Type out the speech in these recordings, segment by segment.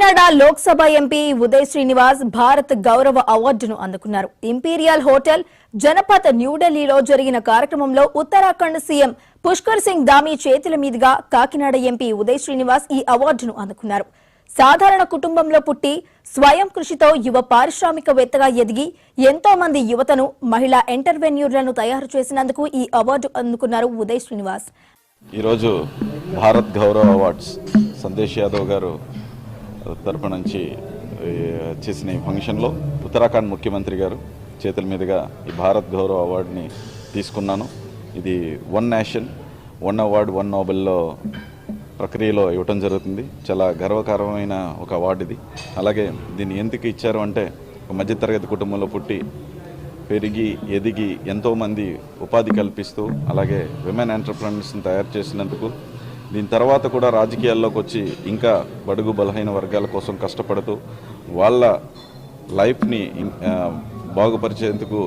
Kakinada Lok Sabha MP Uday Srinivas Bharat Gaurav అవార్డును అందుకున్నారు. Imperial hotel Janpath న్యూఢిల్లీలో జరిగిన కార్యక్రమంలో ఉత్తరాఖండ్ సీఎం పుష్కర్ సింగ్ దామి చేతుల మీదుగా కాకినాడ ఎంపీ ఉదయ్ శ్రీనివాస్ ఈ అవార్డును అందుకున్నారు. సాధారణ కుటుంబంలో పుట్టి స్వయం కృషితో యువ పారిశ్రామికవేత్తగా ఎదిగి ఎంతో మంది యువతను మహిళా ఎంటర్ప్రెన్యూర్లను తయారు చేసినందుకు ఈ అవార్డు అందుకున్నారు ఉదయ్ శ్రీనివాస్. ఈరోజు భారత్ గౌరవ అవార్డ్స్. సందేశ్ యాదవ్ గారు తరపు నుంచి చేసిన ఈ ఫంక్షన్లో ఉత్తరాఖండ్ ముఖ్యమంత్రి గారు చేతుల మీదుగా ఈ భారత్ గౌరవ అవార్డుని తీసుకున్నాను. ఇది one nation one award one నోబెల్లో ప్రక్రియలో ఇవ్వటం జరుగుతుంది. చాలా గర్వకారమైన ఒక అవార్డు ఇది. అలాగే దీన్ని ఎందుకు ఇచ్చారు అంటే ఒక మధ్యతరగతి కుటుంబంలో పుట్టి పెరిగి ఎదిగి ఎంతోమంది ఉపాధి కల్పిస్తూ అలాగే విమెన్ ఎంటర్ప్రెనర్స్ని తయారు చేసినందుకు దీని తర్వాత కూడా రాజకీయాల్లోకి వచ్చి ఇంకా బడుగు బలహీన వర్గాల కోసం కష్టపడుతూ వాళ్ళ లైఫ్ని బాగుపరిచేందుకు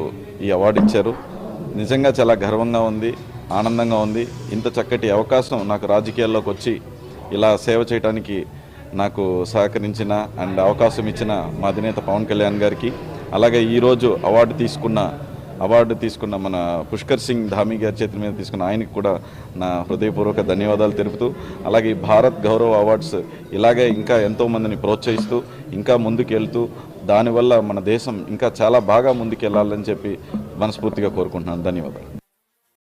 ఈ అవార్డు ఇచ్చారు. నిజంగా చాలా గర్వంగా ఉంది ఆనందంగా ఉంది. ఇంత చక్కటి అవకాశం నాకు రాజకీయాల్లోకి వచ్చి ఇలా సేవ చేయడానికి నాకు సహకరించిన అండ్ అవకాశం ఇచ్చిన మా అధినేత పవన్ కళ్యాణ్ గారికి. అలాగే ఈరోజు అవార్డు తీసుకున్న అవార్డు తీసుకున్న మన పుష్కర్ సింగ్ ధామి గారి చేతుల మీద తీసుకున్న ఆయనకు కూడా నా హృదయపూర్వక ధన్యవాదాలు తెలుపుతూ అలాగే భారత్ గౌరవ అవార్డ్స్ ఇలాగే ఇంకా ఎంతోమందిని ప్రోత్సహిస్తూ ఇంకా ముందుకెళ్తూ దానివల్ల మన దేశం ఇంకా చాలా బాగా ముందుకెళ్ళాలని చెప్పి మనస్ఫూర్తిగా కోరుకుంటున్నాను. ధన్యవాదాలు.